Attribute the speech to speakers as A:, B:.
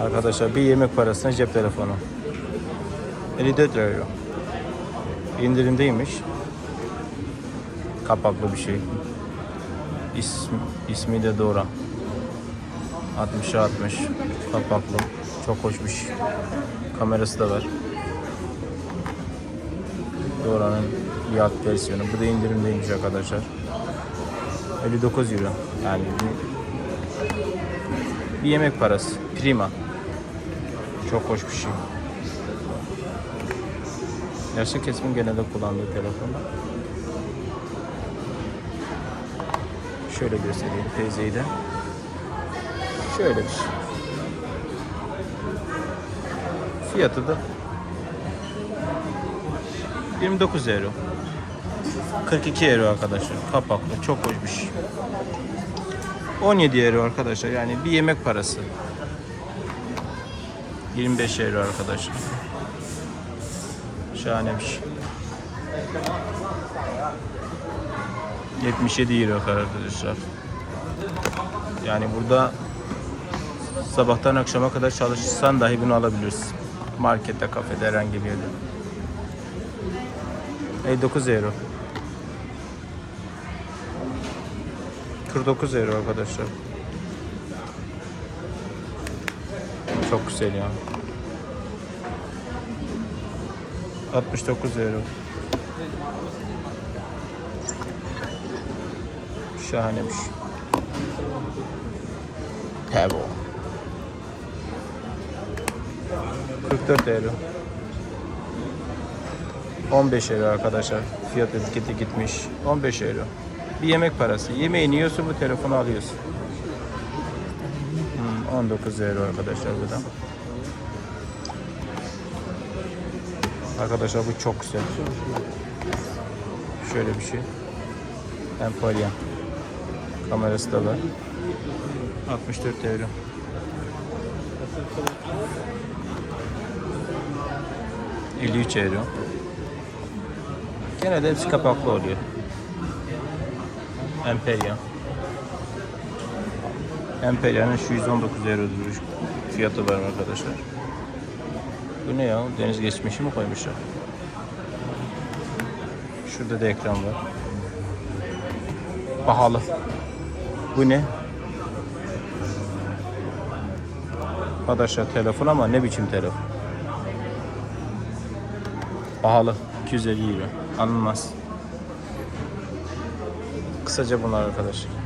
A: Arkadaşlar bir yemek parasına cep telefonu. 54 euro. İndirimdeymiş. Kapaklı bir şey. İsmi, ismi de Dora. 60'a 60. Kapaklı. Çok hoşmuş. Kamerası da var. Dora'nın alt versiyonu. Bu da indirimdeymiş arkadaşlar. 59 euro. Yani bir yemek parası. Prima. Çok hoş bir şey. Yaşlı kesimin genelde kullandığı telefon. Şöyle göstereyim teyzeyi de. Şöyle bir şey. Fiyatı da 29 euro. 42 euro arkadaşlar. Kapaklı. Çok hoş bir şey. 17 euro arkadaşlar. Yani bir yemek parası. 25 euro arkadaşlar. Şahane bir şey. 77 euro arkadaşlar. Yani burada sabahtan akşama kadar çalışırsan dahi bunu alabilirsin. Markette, kafede, herhangi bir yerde. 59 euro. 49 euro arkadaşlar. Çok güzel ya. 69 euro. Şahanemiş. Pebble. 44 euro. 15 euro arkadaşlar. Fiyat etiketi gitmiş. 15 euro. Bir yemek parası. Yemeğini yiyorsun bu telefonu alıyorsun. Hmm, 19 euro arkadaşlar bu da. Arkadaşlar bu çok güzel. Şöyle bir şey. Emporia. Kamerası da var. 64 euro. ...53 euro. Genelde hepsi kapaklı oluyor. Emperia. Emperia'nın şu 119 euro duruş fiyatı var arkadaşlar. Bu ne ya? Deniz geçmişi mi koymuşlar? Şurada da ekran var. Pahalı. Bu ne? Arkadaşlar telefon ama ne biçim telefon? Pahalı. 250 euro. Anılmaz. Kısaca bunlar arkadaşlar.